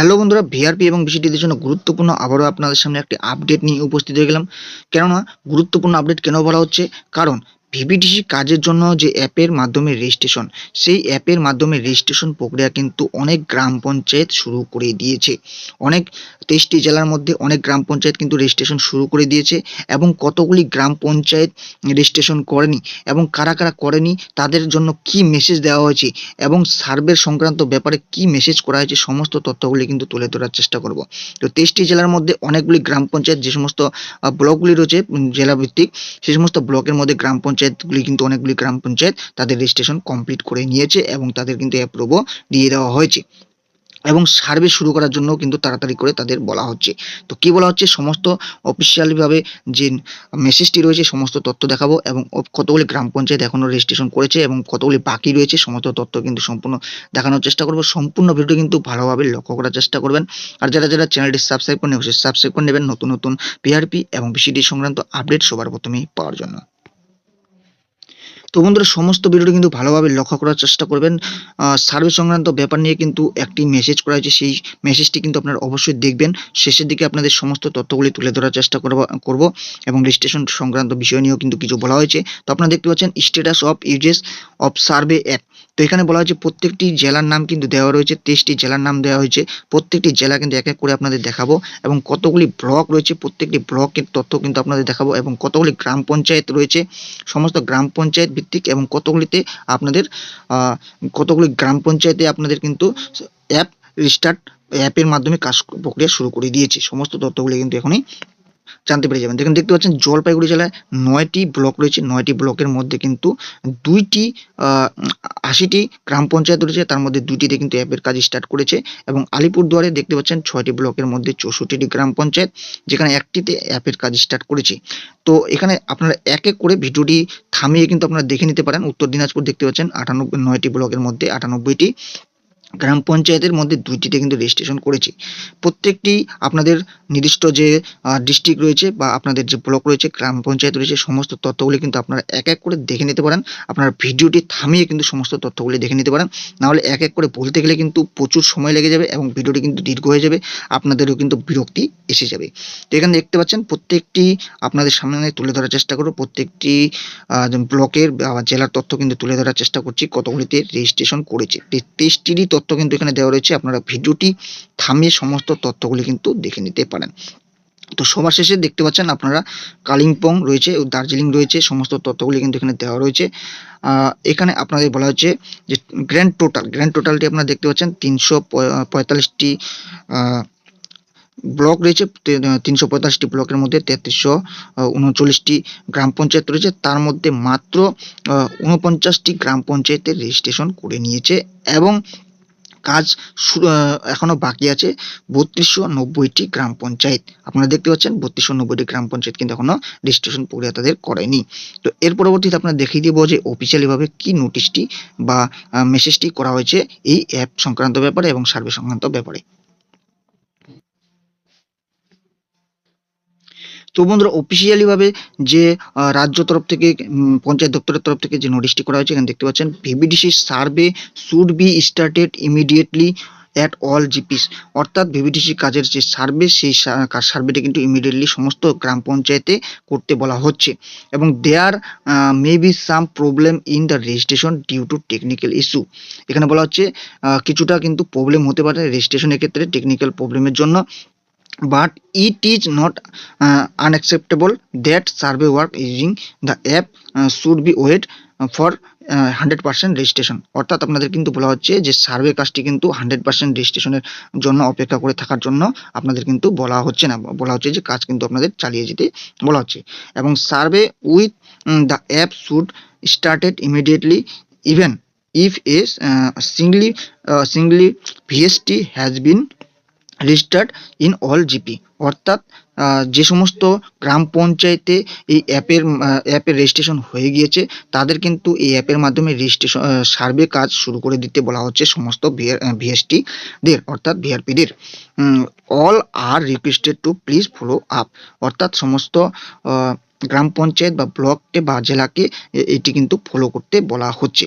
Hello বন্ধুরা VRP এবং বিসিটিদের জন্য গুরুত্বপূর্ণ আবারও আপনাদের সামনে একটি আপডেট নিয়ে উপস্থিত হয়ে গেলাম। কেননা, গুরুত্বপূর্ণ আপডেট কেন বলা হচ্ছে? কারণ ভিভিডিসি কাজের জন্য যে অ্যাপের মাধ্যমে রেজিস্ট্রেশন সেই অ্যাপের মাধ্যমে রেজিস্ট্রেশন প্রক্রিয়া কিন্তু অনেক গ্রাম পঞ্চায়েত শুরু করে দিয়েছে। অনেক তেইশটি জেলার মধ্যে অনেক গ্রাম পঞ্চায়েত কিন্তু রেজিস্ট্রেশন শুরু করে দিয়েছে এবং কতগুলি গ্রাম পঞ্চায়েত রেজিস্ট্রেশন করেনি এবং কারা কারা করেনি তাদের জন্য কি মেসেজ দেওয়া হয়েছে এবং সার্ভের সংক্রান্ত ব্যাপারে কি মেসেজ করা হয়েছে সমস্ত তথ্যগুলি কিন্তু তুলে ধরার চেষ্টা করব। তো তেইশটি জেলার মধ্যে অনেকগুলি গ্রাম পঞ্চায়েত যে সমস্ত ব্লকগুলি রয়েছে উম, জেলা ভিত্তিক সেই সমস্ত ব্লকের মধ্যে গ্রাম পঞ্চায়েতগুলি কিন্তু অনেকগুলি গ্রাম পঞ্চায়েত তাদের রেজিস্ট্রেশন কমপ্লিট করে নিয়েছে এবং তাদের কিন্তু অ্যাপ্রুভও দিয়ে দেওয়া হয়েছে। এবং সার্ভে শুরু করার জন্য কিন্তু তাড়াতাড়ি করে তাদের বলা হচ্ছে। তো কি বলা হচ্ছে? সমস্ত অফিসিয়ালিভাবে যে মেসেজটি রয়েছে, সমস্ত তথ্য দেখাবো এবং কতগুলি গ্রাম পঞ্চায়েত এখনও রেজিস্ট্রেশন করেছে এবং কতগুলি বাকি রয়েছে, সমস্ত তথ্য কিন্তু সম্পূর্ণ দেখানোর চেষ্টা করব। সম্পূর্ণ ভিডিও কিন্তু ভালোভাবে লক্ষ্য করার চেষ্টা করবেন। আর যারা যারা চ্যানেলটি সাবস্ক্রাইব করে অবশ্যই সাবস্ক্রাইব করে নেবেন নতুন নতুন পিআরপি এবং বিসিডি সংক্রান্ত আপডেট সবার প্রথমেই পাওয়ার জন্য। তো বন্ধুরা, সমস্ত ভিডিওটি কিন্তু ভালোভাবে লক্ষ্য করার চেষ্টা করবেন। সার্ভে সংক্রান্ত ব্যাপার নিয়ে কিন্তু একটি মেসেজ করা হয়েছে। সেই মেসেজটি কিন্তু আপনারা অবশ্যই দেখবেন। শেষের দিকে আপনাদের সমস্ত তথ্যগুলি তুলে ধরার চেষ্টা করব এবং রেজিস্ট্রেশন সংক্রান্ত বিষয় নিয়েও কিন্তু কিছু বলা হয়েছে। তো আপনারা দেখতে পাচ্ছেন status of uses of survey app তো এখানে বলা হয়েছে প্রত্যেকটি জেলার নাম কিন্তু দেওয়া রয়েছে, তেইশটি জেলার নাম দেওয়া হয়েছে। প্রত্যেকটি জেলা কিন্তু এক এক করে আপনাদের দেখাবো এবং কতগুলি ব্লক রয়েছে, প্রত্যেকটি ব্লকের তথ্য কিন্তু আপনাদের দেখাবো এবং কতগুলি গ্রাম পঞ্চায়েত রয়েছে, সমস্ত গ্রাম পঞ্চায়েত ভিত্তিক এবং কতগুলিতে আপনাদের কতগুলি গ্রাম পঞ্চায়েতে আপনাদের কিন্তু অ্যাপ রিস্টার্ট, অ্যাপের মাধ্যমে কাজ প্রক্রিয়া শুরু করে দিয়েছে। সমস্ত তথ্যগুলি কিন্তু এখনই জানতে পেরে যাবেন। দেখুন, দেখতে পাচ্ছেন, জলপাইগুড়ি জেলায় নয়টি ব্লক রয়েছে। নয়টি ব্লকের মধ্যে কিন্তু দুইটি আশিটি গ্রাম পঞ্চায়েত রয়েছে। তার মধ্যে দুইটিতে কিন্তু অ্যাপের কাজ স্টার্ট করেছে এবং আলিপুরদুয়ারে দেখতে পাচ্ছেন ছয়টি ব্লকের মধ্যে চৌষট্টিটি গ্রাম পঞ্চায়েত, যেখানে একটিতে অ্যাপের কাজ স্টার্ট করেছে। তো এখানে আপনারা এক এক করে ভিডিওটি থামিয়ে কিন্তু আপনারা দেখে নিতে পারেন। উত্তর দিনাজপুর দেখতে পাচ্ছেন আটানব্বই, নয়টি ব্লকের মধ্যে আটানব্বইটি। গ্রাম পঞ্চায়েতের মধ্যে দুইটিতে কিন্তু রেজিস্ট্রেশন করেছে। প্রত্যেকটি আপনাদের নির্দিষ্ট যে ডিস্ট্রিক্ট রয়েছে বা আপনাদের যে ব্লক রয়েছে, গ্রাম পঞ্চায়েত রয়েছে, সমস্ত তথ্যগুলি কিন্তু আপনারা এক এক করে দেখে নিতে পারেন। আপনারা ভিডিওটি থামিয়ে কিন্তু সমস্ত তথ্যগুলি দেখে নিতে পারেন। নাহলে এক এক করে বলতে গেলে কিন্তু প্রচুর সময় লেগে যাবে এবং ভিডিওটি কিন্তু দীর্ঘ হয়ে যাবে, আপনাদেরও কিন্তু বিরক্তি এসে যাবে। তো এখানে দেখতে পাচ্ছেন, প্রত্যেকটি আপনাদের সামনে তুলে ধরার চেষ্টা করব। প্রত্যেকটি ব্লকের জেলার তথ্য কিন্তু তুলে ধরার চেষ্টা করছি, কতগুলিতে রেজিস্ট্রেশন করেছে। তেইশটিরই তথ্য কিন্তু এখানে দেওয়া রয়েছে। আপনারা ভিডিওটি থামিয়ে সমস্ত তথ্যগুলি কিন্তু দেখে নিতে পারেন। তো সবার শেষে দেখতে পাচ্ছেন আপনারা কালিম্পং রয়েছে, দার্জিলিং রয়েছে, সমস্ত তথ্যগুলি কিন্তু এখানে দেওয়া রয়েছে। এখানে আপনাদের বলা হচ্ছে যে গ্র্যান্ড টোটাল গ্র্যান্ড টোটালটি আপনারা দেখতে পাচ্ছেন, তিনশো পঁয়তাল্লিশটি ব্লক রয়েছে তিনশো পঁয়তাল্লিশটি ব্লকের মধ্যে তেত্রিশশো উনচল্লিশটি গ্রাম পঞ্চায়েত রয়েছে। তার মধ্যে মাত্র উনপঞ্চাশটি গ্রাম পঞ্চায়েতের রেজিস্ট্রেশন করে নিয়েছে এবং কাজ এখনও বাকি আছে বত্রিশশো নব্বইটি গ্রাম পঞ্চায়েত। আপনারা দেখতে পাচ্ছেন বত্রিশশো নব্বইটি গ্রাম পঞ্চায়েত কিন্তু এখনও রেজিস্ট্রেশন প্রক্রিয়া তাদের করেনি। তো এর পরবর্তীতে আপনারা দেখিয়ে দিব যে অফিসিয়ালিভাবে কি নোটিশটি বা মেসেজটি করা হয়েছে এই অ্যাপ সংক্রান্ত ব্যাপারে এবং সার্ভে সংক্রান্ত ব্যাপারে। তো বন্ধুরা অফিসিয়ালি ভাবে যে রাজ্য তরফ থেকে পঞ্চায়েত দপ্তরের তরফ থেকে যে নোটিশটি করা হয়েছে, এখানে দেখতে পাচ্ছেন VVDC survey should be started immediately at all GPs অর্থাৎ ভিভিডিসি কাজের যে সার্ভে সেই সার্ভেটি কিন্তু ইমিডিয়েটলি সমস্ত গ্রাম পঞ্চায়েতে করতে বলা হচ্ছে। এবং there may be some problem in the registration due to technical issue এখানে বলা হচ্ছে কিছুটা কিন্তু প্রবলেম হতে পারে রেজিস্ট্রেশনের ক্ষেত্রে টেকনিক্যাল প্রবলেমের জন্য। But it is not uh, unacceptable that survey work using the app uh, should be wait for hundred percent registration অর্থাৎ আপনাদের কিন্তু বলা হচ্ছে যে সার্ভে কাজটি কিন্তু হান্ড্রেড পার্সেন্ট রেজিস্ট্রেশনের জন্য অপেক্ষা করে থাকার জন্য আপনাদের কিন্তু বলা হচ্ছে না। বলা হচ্ছে যে কাজ কিন্তু আপনাদের চালিয়ে যেতে বলা হচ্ছে। এবং survey with the app should started immediately even if a singly singly VST has been registered in all GP অর্থাৎ যে সমস্ত গ্রাম পঞ্চায়েতে এই অ্যাপের অ্যাপের রেজিস্ট্রেশন হয়ে গিয়েছে, তাদের কিন্তু এই অ্যাপের মাধ্যমে রেজিস্ট্রেশন সার্ভে কাজ শুরু করে দিতে বলা হচ্ছে সমস্ত ভিএসটি দের, অর্থাৎ ভিআরপিদের all are requested to please follow up অর্থাৎ সমস্ত গ্রাম পঞ্চায়েত বা ব্লককে বা জেলাকে এটি কিন্তু ফলো করতে বলা হচ্ছে।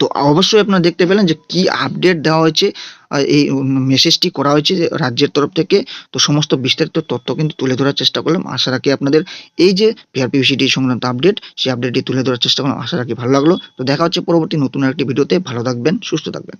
তো অবশ্যই আপনারা দেখতে পেলেন যে কি আপডেট দেওয়া হয়েছে এই মেসেজটি করা হয়েছে রাজ্যের তরফ থেকে। তো সমস্ত বিস্তারিত তথ্য কিন্তু তুলে ধরার চেষ্টা করলাম। আশা রাখি আপনাদের এই যে পিআরপিভিসিডি সংক্রান্ত আপডেট সেই আপডেটটি তুলে ধরার চেষ্টা করলাম। আশা রাখি ভালো লাগল। তো দেখা হচ্ছে পরবর্তী নতুন একটি ভিডিওতে। ভালো থাকবেন, সুস্থ থাকবেন।